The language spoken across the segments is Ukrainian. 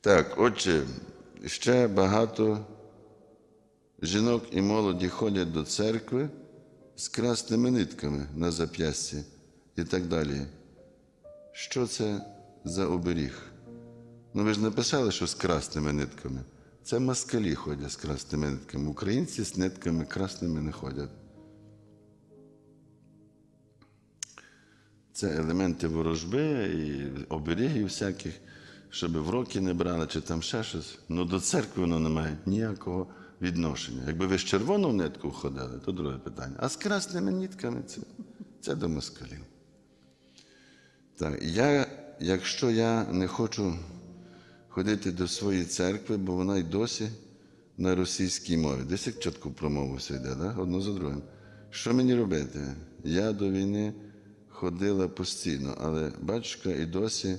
Так, отже, ще багато жінок і молоді ходять до церкви з красними нитками на зап'ясті і так далі. Що це за оберіг? Ну, ви ж написали, що з красними нитками. Це москалі ходять з красними нитками. Українці з нитками красними не ходять. Це елементи ворожби і оберігів всяких, щоб в роки не брали, чи там ще щось. Ну до церкви воно не має ніякого відношення. Якби ви з червону нитку ходили, то друге питання. А з красними нитками це, це до москалів. Так, я, якщо я не хочу ходити до своєї церкви, бо вона й досі на російській мові. Десь як чітко промову все йде, да? одно за другим. Що мені робити? Я до війни ходила постійно, але батюшка і досі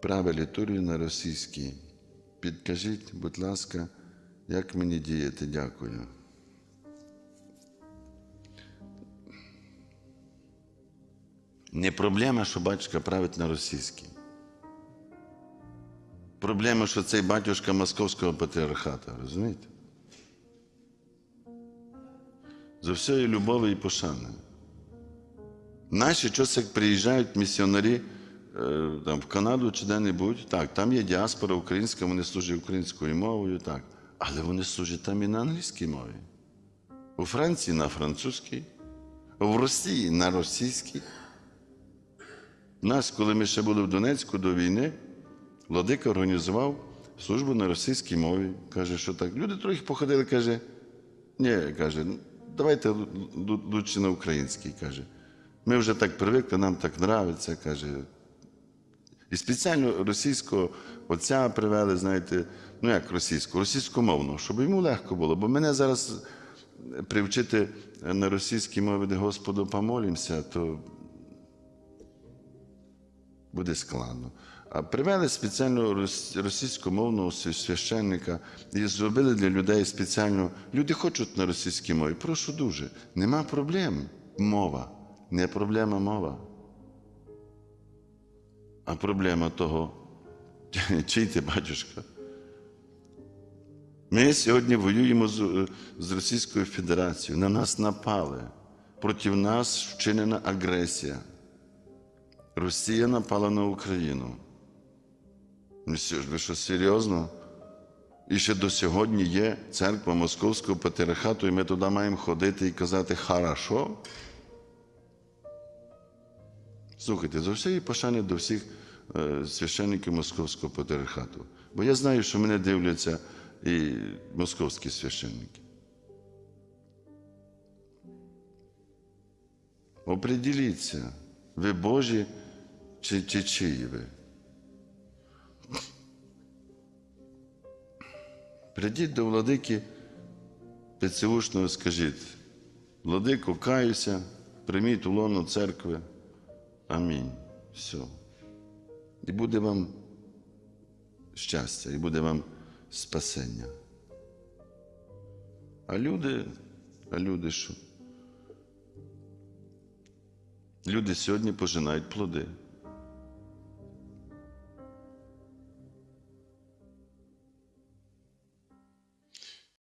праве літургію на російській. Підкажіть, будь ласка, як мені діяти? Дякую. Не проблема, що батюшка править на російській. Проблема, що цей батюшка московського патріархата, розумієте? За всією любові і пошани. Наші як приїжджають місіонарі там, в Канаду чи де-небудь, так, там є діаспора українська, вони служать українською мовою, так. Але вони служать там і на англійській мові. У Франції на французькій, в Росії на російській. Нас, коли ми ще були в Донецьку до війни, Владика організував службу на російській мові. Каже, що так. Люди трохи походили, каже, ні, каже, давайте лу- лу- лучше на українській, каже. Ми вже так привикли, нам так нравиться, каже. І спеціально російського отця привели, знаєте, ну як російську, російськомовну, щоб йому легко було. Бо мене зараз привчити на російській мові, де Господу помолімося, то буде складно. А привели спеціально російськомовного священника і зробили для людей спеціально. Люди хочуть на російській мові. Прошу дуже. Нема проблем. Мова. Не проблема мова. А проблема того, чий ти батюшка. Ми сьогодні воюємо з, з Російською Федерацією. На нас напали. Проти нас вчинена агресія. Росія напала на Україну. Ну, Ви що серйозно? І ще до сьогодні є церква Московського патріархату, і ми туди маємо ходити і казати хорошо. Слухайте, за всієї пошани до всіх е, священників Московського патріархату. Бо я знаю, що мене дивляться і московські священники. Определіться, ви Божі чи, чи чиї ви? Прийдіть до владики Пецеушного, скажіть, владико, каюся, прийміть у лоно церкви. Амінь. Все. І буде вам щастя, і буде вам спасення. А люди, а люди що? Люди сьогодні пожинають плоди.